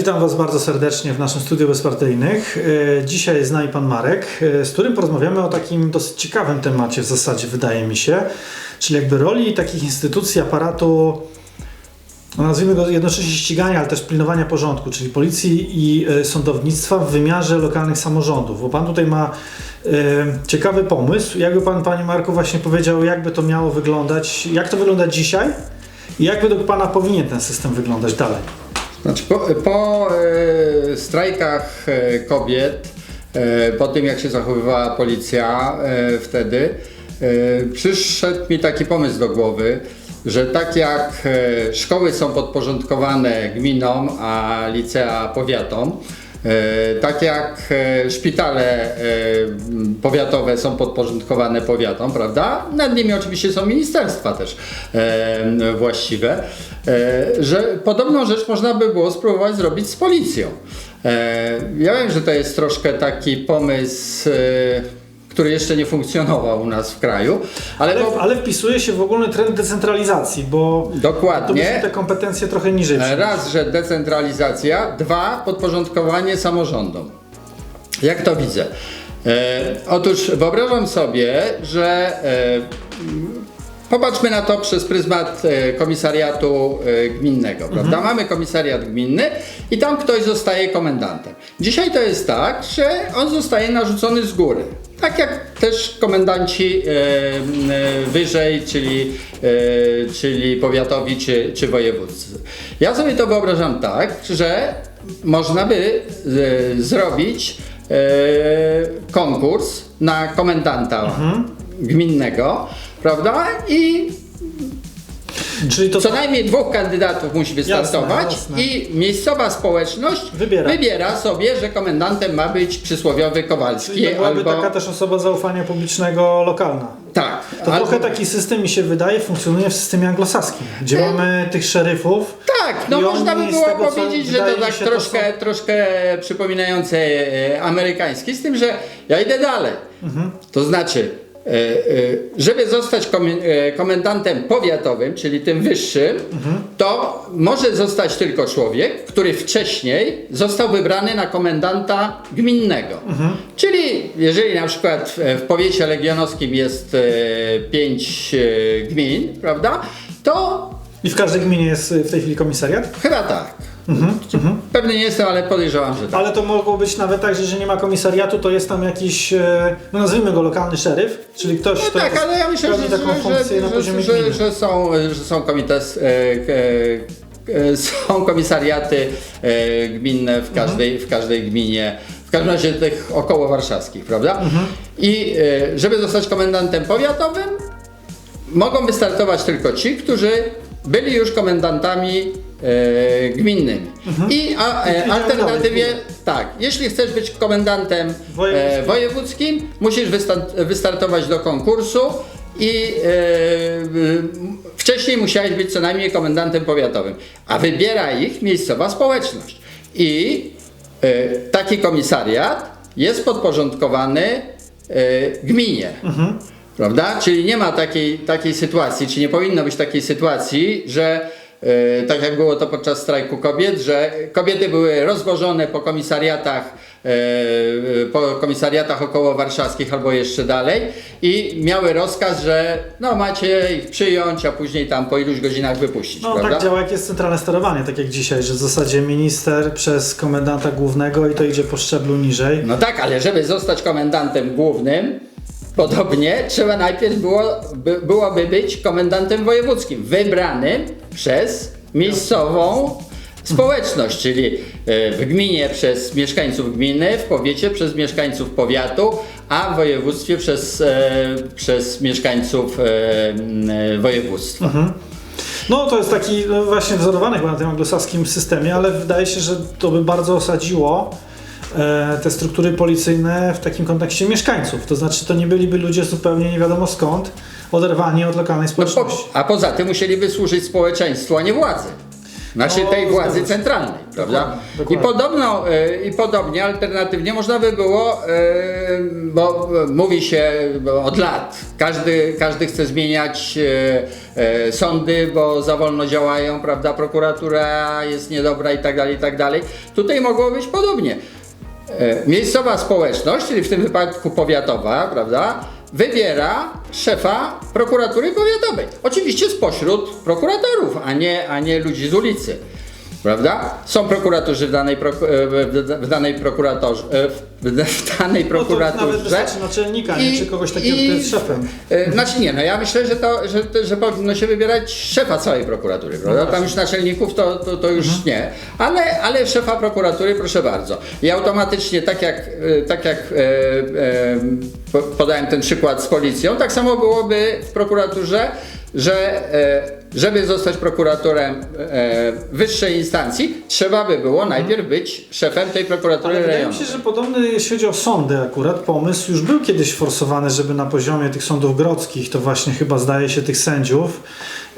witam Was bardzo serdecznie w naszym studiu bezpartyjnych. E, Dzisiaj jest z nami Pan Marek, e, z którym porozmawiamy o takim dosyć ciekawym temacie w zasadzie, wydaje mi się, czyli jakby roli takich instytucji, aparatu, no nazwijmy go jednocześnie ścigania, ale też pilnowania porządku, czyli policji i e, sądownictwa w wymiarze lokalnych samorządów. Bo Pan tutaj ma ciekawy pomysł. Jakby Pan, Panie Marku, właśnie powiedział, jakby to miało wyglądać, jak to wygląda dzisiaj i jak według Pana powinien ten system wyglądać dalej? Znaczy po, po e, strajkach e, kobiet, e, po tym jak się zachowywała policja e, wtedy, e, przyszedł mi taki pomysł do głowy, że tak jak e, szkoły są podporządkowane gminom, a licea powiatom, E, Tak jak e, szpitale e, powiatowe są podporządkowane powiatom, prawda? Nad nimi oczywiście są ministerstwa też e, właściwe, e, że podobną rzecz można by było spróbować zrobić z policją. E, Ja wiem, że to jest troszkę taki pomysł, e, który jeszcze nie funkcjonował u nas w kraju, ale, Ale, to ale wpisuje się w ogólny trend decentralizacji, bo Dokładnie. to te kompetencje trochę niżej E. Raz, że decentralizacja, dwa, podporządkowanie samorządom. Jak to widzę? E, otóż wyobrażam sobie, że e, popatrzmy na to przez pryzmat e, komisariatu e, gminnego, prawda? Mamy komisariat gminny i tam ktoś zostaje komendantem. Dzisiaj to jest tak, że on zostaje narzucony z góry. Tak jak też komendanci e, wyżej, czyli, czyli powiatowi czy, czy wojewódzcy. Ja sobie to wyobrażam tak, że można by zrobić konkurs na komendanta gminnego, prawda? I Czyli to co najmniej dwóch kandydatów musi wystartować Jasne, jasne. i miejscowa społeczność Wybiera. wybiera sobie, że komendantem ma być przysłowiowy Kowalski czyli to byłaby albo taka też osoba zaufania publicznego lokalna. tak. To albo... trochę taki system mi się wydaje funkcjonuje w systemie anglosaskim, gdzie mamy tych szeryfów. Tak, no można by było tego, powiedzieć, że to tak się, to troszkę, troszkę przypominające e, amerykański, z tym, że ja idę dalej. Mhm. To znaczy, e, e, żeby zostać e, komendantem powiatowym, czyli tym wyższym, Mhm. to może zostać tylko człowiek, który wcześniej został wybrany na komendanta gminnego. Mhm. Czyli jeżeli na przykład w- powiecie legionowskim jest e, pięć e, gmin, prawda, to I w każdej gminie jest w tej chwili komisariat. Chyba tak. Mhm, Pewny nie jestem, ale podejrzewam, że tak. Ale to mogło być nawet tak, że jeżeli nie ma komisariatu, to jest tam jakiś, e, no nazwijmy go lokalny szeryf, czyli ktoś, No kto tak, ale ja myślę, pełni że, taką że, funkcję że, na poziomie że, gminy. że, są, że są komites, e, e, e, są komisariaty e, gminne w każdej, w każdej gminie, w każdym razie tych około warszawskich, prawda? I e, żeby zostać komendantem powiatowym, mogą wystartować tylko ci, którzy byli już komendantami e, gminnymi. I a, e, alternatywie, tak, jeśli chcesz być komendantem Wojewódzkim. e, wojewódzkim, musisz wystar- wystartować do konkursu i e, y, wcześniej musiałeś być co najmniej komendantem powiatowym, a wybiera ich miejscowa społeczność. I e, taki komisariat jest podporządkowany e, gminie. Prawda? Czyli nie ma takiej, takiej sytuacji, czy nie powinno być takiej sytuacji, że e, tak jak było to podczas strajku kobiet, że kobiety były rozwożone po komisariatach, e, po komisariatach około warszawskich albo jeszcze dalej i miały rozkaz, że no macie ich przyjąć, a później tam po iluś godzinach wypuścić, No prawda? tak działa jak jest centralne sterowanie, tak jak dzisiaj, że w zasadzie minister przez komendanta głównego i to idzie po szczeblu niżej. No tak, ale żeby zostać komendantem głównym, podobnie trzeba najpierw było, by, byłoby być komendantem wojewódzkim, wybranym przez miejscową społeczność, czyli e, w gminie przez mieszkańców gminy, w powiecie przez mieszkańców powiatu, a w województwie przez, e, przez mieszkańców e, województwa. No to jest taki no, właśnie wzorowany chyba na tym anglosaskim systemie, ale wydaje się, że to by bardzo osadziło te struktury policyjne w takim kontekście mieszkańców. To znaczy to nie byliby ludzie zupełnie nie wiadomo skąd, oderwani od lokalnej No, po, społeczności. a poza tym musieliby służyć społeczeństwu, a nie władzy. Znaczy No, tej władzy zgadza się. centralnej, prawda? Dokładnie, I dokładnie. podobno, e, i podobnie, alternatywnie można by było, e, bo e, mówi się od lat, każdy, każdy chce zmieniać e, e, sądy, bo za wolno działają, prawda, prokuratura jest niedobra i tak dalej, i tak dalej. Tutaj mogło być podobnie. E, Miejscowa społeczność, czyli w tym wypadku powiatowa, prawda, wybiera szefa prokuratury powiatowej. Oczywiście spośród prokuratorów, a nie, a nie ludzi z ulicy. Prawda? Są prokuratorzy w danej, proku- e, w- danej prokuratorze, e, w- danej No to prokuraturze. nawet wystarczy naczelnika, nie? czy kogoś takiego, i- kto jest szefem. E, Znaczy nie, no ja myślę, że to, że, że powinno się wybierać szefa całej prokuratury, prawda? Tam już naczelników to, to, to już Mhm. nie, ale, ale szefa prokuratury proszę bardzo. I automatycznie tak jak, tak jak e, e, po- podałem ten przykład z policją, tak samo byłoby w prokuraturze, że e, żeby zostać prokuratorem e, wyższej instancji, trzeba by było najpierw być szefem tej prokuratury Ale wydaje mi rejonowej. się, że podobny, jeśli chodzi o sądy akurat, pomysł już był kiedyś forsowany, żeby na poziomie tych sądów grodzkich, to właśnie chyba zdaje się tych sędziów,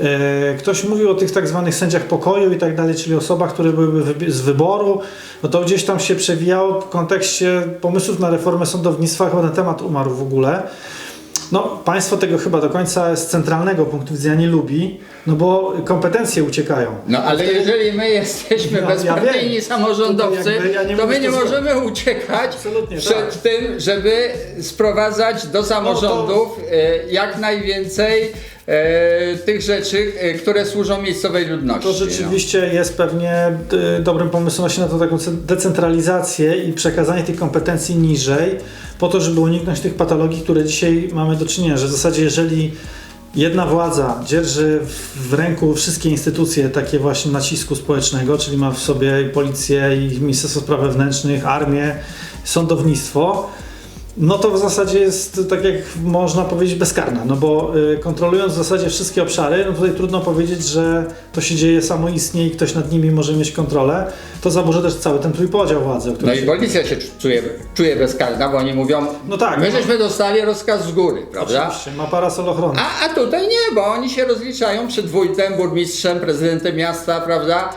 e, ktoś mówił o tych tak zwanych sędziach pokoju i tak dalej, czyli osobach, które byłyby wybi- z wyboru, no to gdzieś tam się przewijało w kontekście pomysłów na reformę sądownictwa, chyba ten temat umarł w ogóle. No, państwo tego chyba do końca z centralnego punktu widzenia nie lubi, no bo kompetencje uciekają. No ale Wtedy- jeżeli my jesteśmy No, ja bezpartyjni wiem. samorządowcy, To ja to my nie że to możemy uciekać Absolutnie, przed tak. tym, żeby sprowadzać do samorządów e, jak najwięcej e, tych rzeczy, e, które służą miejscowej ludności. To rzeczywiście jest pewnie y, dobrym pomysłem właśnie na tą taką ce- decentralizację i przekazanie tych kompetencji niżej, po to, żeby uniknąć tych patologii, które dzisiaj mamy do czynienia, że w zasadzie jeżeli jedna władza dzierży w- w ręku wszystkie instytucje takie właśnie nacisku społecznego, czyli ma w sobie i policję, i Ministerstwo Spraw Wewnętrznych, armię, sądownictwo, no to w zasadzie jest, tak jak można powiedzieć, bezkarna, no bo y, kontrolując w zasadzie wszystkie obszary, no tutaj trudno powiedzieć, że to się dzieje samoistnie i ktoś nad nimi może mieć kontrolę. To zaburzy też cały ten trójpodział władzy, o No którym i się... policja się czuje, czuje bezkarna, bo oni mówią, No tak, my no. żeśmy dostali rozkaz z góry, prawda? Oczywiście, ma parasol ochrony. A, a tutaj nie, bo oni się rozliczają przed wójtem, burmistrzem, prezydentem miasta, prawda?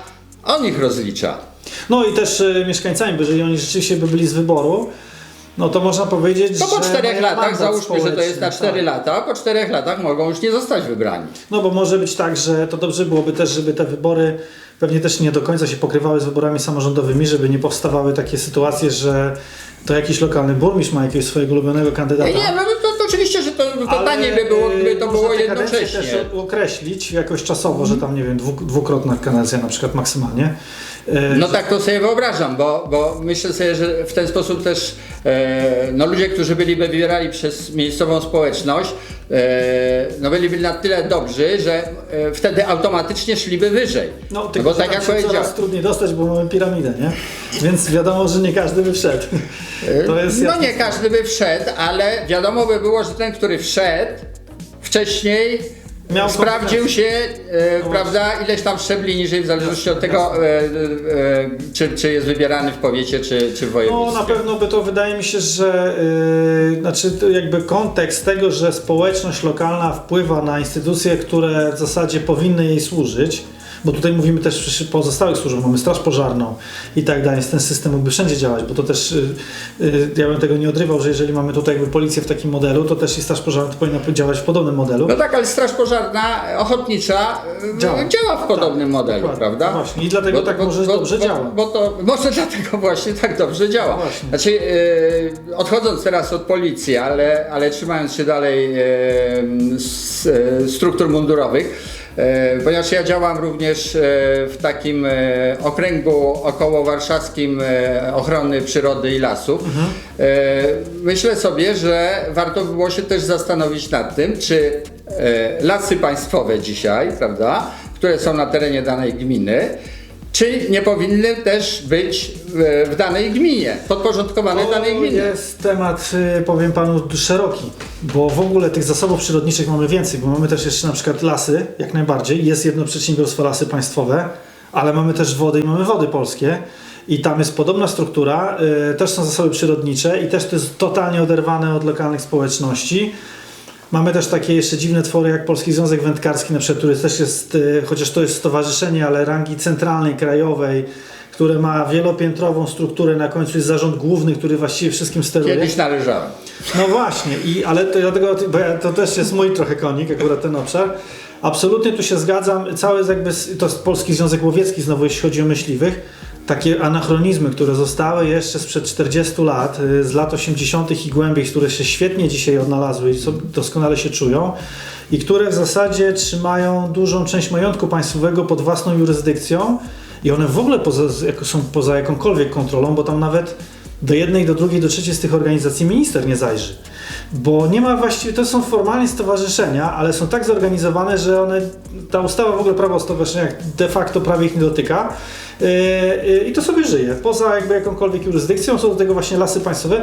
On ich rozlicza. No i też y, mieszkańcami, bo jeżeli oni rzeczywiście by byli z wyboru, no to można powiedzieć, To po że czterech mają latach, załóżmy, że to jest na cztery tak. lata, po czterech latach mogą już nie zostać wybrani. No bo może być tak, że to dobrze byłoby też, żeby te wybory pewnie też nie do końca się pokrywały z wyborami samorządowymi, żeby nie powstawały takie sytuacje, że to jakiś lokalny burmistrz ma jakiegoś swojego ulubionego kandydata. Nie, no to, to oczywiście, że to, to Ale, taniej by było, gdyby to było jednocześnie. też określić jakoś czasowo, że tam nie wiem, dwu, dwukrotna kadencja na przykład maksymalnie. E, No tak to sobie wyobrażam, bo, bo myślę sobie, że w ten sposób też no ludzie, którzy byliby wybierani przez miejscową społeczność, e, no byliby na tyle dobrzy, że e, wtedy automatycznie szliby wyżej. No, No tylko bo że tak jak się powiedziałem, coraz trudniej dostać, bo mamy piramidę, nie? Więc wiadomo, że nie każdy by wszedł. No jasne. nie każdy by wszedł, ale wiadomo by było, że ten, który wszedł wcześniej Miał sprawdził się, e, prawda, ileś tam szczebli niżej, w zależności od tego, e, e, czy, czy jest wybierany w powiecie, czy, czy w No województwie. na pewno by to wydaje mi się, że yy, znaczy to jakby kontekst tego, że społeczność lokalna wpływa na instytucje, które w zasadzie powinny jej służyć, bo tutaj mówimy też przy pozostałych służbach, mamy straż pożarną i tak dalej, ten system mógłby wszędzie działać, bo to też, yy, yy, ja bym tego nie odrywał, że jeżeli mamy tutaj jakby policję w takim modelu, to też i straż pożarna powinna działać w podobnym modelu. No tak, ale Straż Pożarna ochotnicza e, Działa. działa, w podobnym Tak, modelu, dokładnie. prawda? No właśnie, i dlatego tak może dobrze bo, działa. Bo to, może dlatego właśnie tak dobrze działa. No. Znaczy, odchodząc teraz od policji, ale, ale trzymając się dalej struktur mundurowych, ponieważ ja działam również e, w takim e, okręgu około warszawskim e, ochrony przyrody i lasów. Mhm. E, myślę sobie, że warto by było się też zastanowić nad tym, czy e, lasy państwowe dzisiaj, prawda, które są na terenie danej gminy, czy nie powinny też być e, w danej gminie, podporządkowane danej To gminie. jest temat, y, powiem panu, szeroki, bo w ogóle tych zasobów przyrodniczych mamy więcej, bo mamy też jeszcze na przykład lasy, jak najbardziej. Jest jedno przedsiębiorstwo Lasy Państwowe, ale mamy też wody i mamy wody polskie. I tam jest podobna struktura, y, też są zasoby przyrodnicze i też to jest totalnie oderwane od lokalnych społeczności. Mamy też takie jeszcze dziwne twory jak Polski Związek Wędkarski, na przykład, który też jest, y, chociaż to jest stowarzyszenie, ale rangi centralnej, krajowej, które ma wielopiętrową strukturę, na końcu jest zarząd główny, który właściwie wszystkim steruje. Kiedyś należałem. No właśnie, i, ale to, dlatego, bo ja, to też jest mój trochę konik, akurat ten obszar. Absolutnie tu się zgadzam. Cały jakby, to jest Polski Związek Łowiecki, znowu jeśli chodzi o myśliwych. Takie anachronizmy, które zostały jeszcze sprzed 40 lat, y, z lat 80. i głębiej, które się świetnie dzisiaj odnalazły i doskonale się czują i które w zasadzie trzymają dużą część majątku państwowego pod własną jurysdykcją i one w ogóle poza, są poza jakąkolwiek kontrolą, bo tam nawet do jednej, do drugiej, do trzeciej z tych organizacji minister nie zajrzy. Bo nie ma właściwie, to są formalnie stowarzyszenia, ale są tak zorganizowane, że one, ta ustawa w ogóle prawo o stowarzyszeniach de facto prawie ich nie dotyka. Yy, yy, I to sobie żyje. Poza jakby jakąkolwiek jurysdykcją są do tego właśnie lasy państwowe.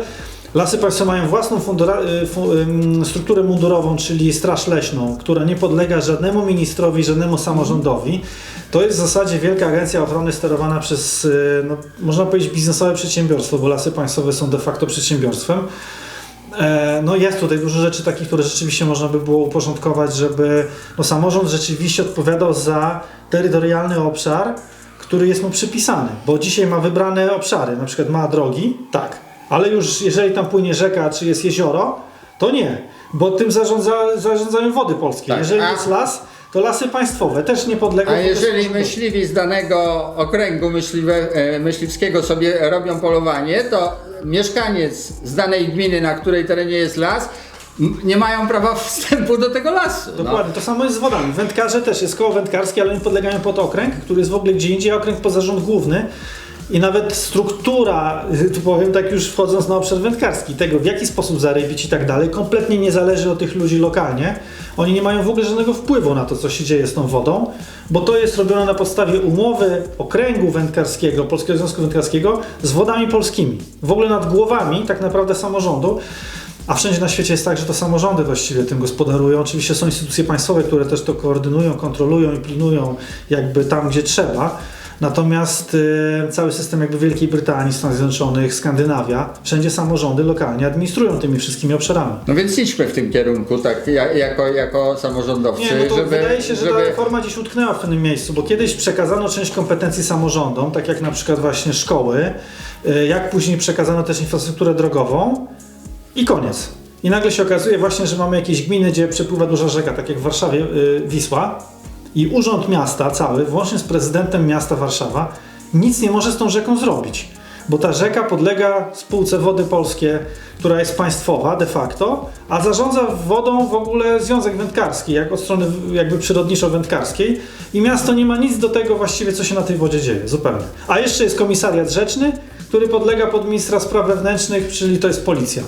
Lasy państwowe mają własną fundura, fu, ym, strukturę mundurową, czyli Straż Leśną, która nie podlega żadnemu ministrowi, żadnemu samorządowi. To jest w zasadzie wielka agencja ochrony sterowana przez, yy, no, można powiedzieć, biznesowe przedsiębiorstwo, bo lasy państwowe są de facto przedsiębiorstwem. E, No jest tutaj dużo rzeczy takich, które rzeczywiście można by było uporządkować, żeby no samorząd rzeczywiście odpowiadał za terytorialny obszar, który jest mu przypisany, bo dzisiaj ma wybrane obszary, na przykład ma drogi, tak, ale już jeżeli tam płynie rzeka, czy jest jezioro, to nie, bo tym zarządza, zarządzają wody polskie. Tak, jeżeli a- jest las, to lasy państwowe też nie podlegą. A jeżeli myśliwi z danego okręgu myśliwe, e, myśliwskiego sobie robią polowanie, to mieszkaniec z danej gminy, na której terenie jest las, m- nie mają prawa wstępu do tego lasu. No. Dokładnie, to samo jest z wodami. Wędkarze też jest koło wędkarskie, ale oni podlegają pod okręg, który jest w ogóle gdzie indziej, a okręg pod zarząd główny. I nawet struktura, y, tu powiem tak już wchodząc na obszar wędkarski, tego w jaki sposób zarybić i tak dalej, kompletnie nie zależy od tych ludzi lokalnie. Oni nie mają w ogóle żadnego wpływu na to, co się dzieje z tą wodą, bo to jest robione na podstawie umowy okręgu wędkarskiego, Polskiego Związku Wędkarskiego z wodami polskimi. W ogóle nad głowami tak naprawdę samorządu. A wszędzie na świecie jest tak, że to samorządy właściwie tym gospodarują. Oczywiście są instytucje państwowe, które też to koordynują, kontrolują i pilnują jakby tam, gdzie trzeba. Natomiast y, cały system jakby Wielkiej Brytanii, Stanów Zjednoczonych, Skandynawia, wszędzie samorządy lokalnie administrują tymi wszystkimi obszarami. No więc idźmy w tym kierunku, tak, ja, jako, jako samorządowcy, Nie, no to żeby, wydaje się, że ta żeby reforma gdzieś utknęła w pewnym miejscu, bo kiedyś przekazano część kompetencji samorządom, tak jak na przykład właśnie szkoły, y, jak później przekazano też infrastrukturę drogową i koniec. I nagle się okazuje właśnie, że mamy jakieś gminy, gdzie przepływa duża rzeka, tak jak w Warszawie y, Wisła i urząd miasta cały, włącznie z prezydentem miasta Warszawa, nic nie może z tą rzeką zrobić. Bo ta rzeka podlega spółce Wody Polskie, która jest państwowa de facto, a zarządza wodą w ogóle Związek Wędkarski, jak od strony jakby przyrodniczo-wędkarskiej i miasto nie ma nic do tego właściwie, co się na tej wodzie dzieje, zupełnie. A jeszcze jest komisariat rzeczny, który podlega pod ministra spraw wewnętrznych, czyli to jest policja.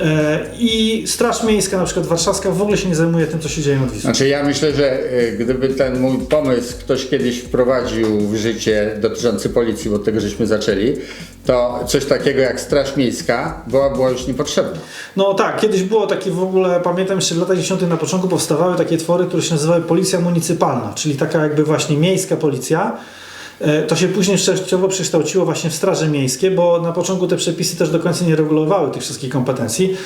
E, I Straż Miejska, na przykład warszawska, w ogóle się nie zajmuje tym, co się dzieje nad Wisłą. Znaczy ja myślę, że e, gdyby ten mój pomysł ktoś kiedyś wprowadził w życie dotyczący policji, bo od tego żeśmy zaczęli, to coś takiego jak Straż Miejska była, była już niepotrzebna. No tak, kiedyś było takie w ogóle, pamiętam jeszcze w latach 10 na początku powstawały takie twory, które się nazywały Policja Municypalna, czyli taka jakby właśnie miejska policja. E, To się później częściowo przekształciło właśnie w straże miejskie, bo na początku te przepisy też do końca nie regulowały tych wszystkich kompetencji.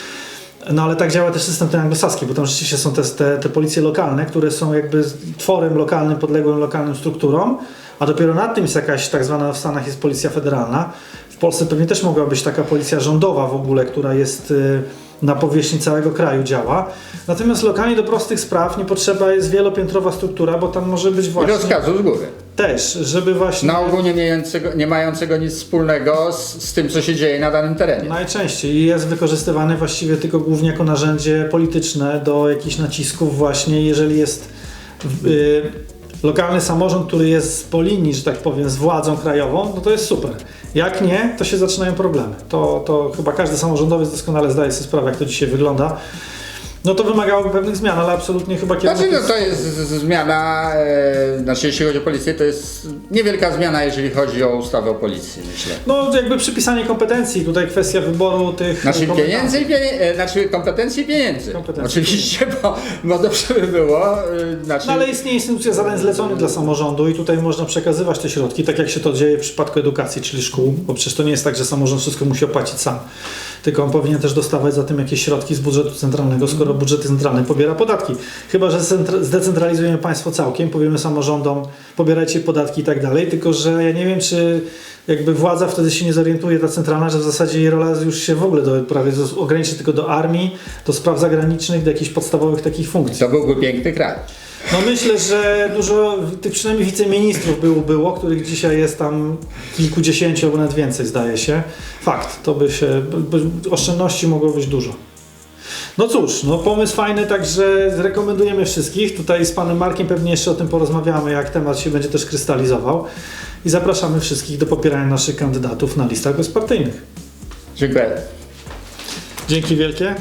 No ale tak działa też system ten anglosaski, bo tam rzeczywiście są te, te, te policje lokalne, które są jakby tworem lokalnym, podległym lokalnym strukturom, a dopiero nad tym jest jakaś tak zwana w Stanach jest policja federalna. W Polsce pewnie też mogła być taka policja rządowa w ogóle, która jest y, na powierzchni całego kraju działa. Natomiast lokalnie do prostych spraw nie potrzeba jest wielopiętrowa struktura, bo tam może być I właśnie rozkazu z góry. też, żeby właśnie Na ogół nie mającego, nie mającego nic wspólnego z, z tym, co się dzieje na danym terenie. Najczęściej i jest wykorzystywany właściwie tylko głównie jako narzędzie polityczne do jakichś nacisków właśnie, jeżeli jest y, lokalny samorząd, który jest po linii, że tak powiem, z władzą krajową, no to jest super. Jak nie, to się zaczynają problemy. To, to chyba każdy samorządowiec doskonale zdaje sobie sprawę, jak to dzisiaj wygląda. No to wymagałoby pewnych zmian, ale absolutnie chyba kierunek Znaczy, no jest- to jest z- z- zmiana, e, znaczy jeśli chodzi o policję, to jest niewielka zmiana, jeżeli chodzi o ustawę o policji, myślę. No jakby przypisanie kompetencji, tutaj kwestia wyboru tych Znaczy komendantów. pieniędzy i pienie, e, znaczy kompetencji i pieniędzy. Kompetencji. Oczywiście, bo, bo dobrze by było. e, Znaczy, No ale istnieje instytucja zadań zleconych dla samorządu i tutaj można przekazywać te środki, tak jak się to dzieje w przypadku edukacji, czyli szkół, bo przecież to nie jest tak, że samorząd wszystko musi opłacić sam, tylko on powinien też dostawać za tym jakieś środki z budżetu centralnego, skoro budżety centralne pobiera podatki. Chyba, że centra- zdecentralizujemy państwo całkiem, powiemy samorządom, pobierajcie podatki i tak dalej, tylko że ja nie wiem, czy jakby władza wtedy się nie zorientuje, ta centralna, że w zasadzie jej rola już się w ogóle do, prawie ograniczy tylko do armii, do spraw zagranicznych, do jakichś podstawowych takich funkcji. To byłby piękny kraj. No myślę, że dużo tych przynajmniej wiceministrów było, było, których dzisiaj jest tam kilkudziesięciu albo nawet więcej zdaje się. Fakt, to by się, oszczędności mogło być dużo. No cóż, no pomysł fajny, także rekomendujemy wszystkich. Tutaj z panem Markiem pewnie jeszcze o tym porozmawiamy, jak temat się będzie też krystalizował. I zapraszamy wszystkich do popierania naszych kandydatów na listach bezpartyjnych. Dziękuję. Dzięki wielkie.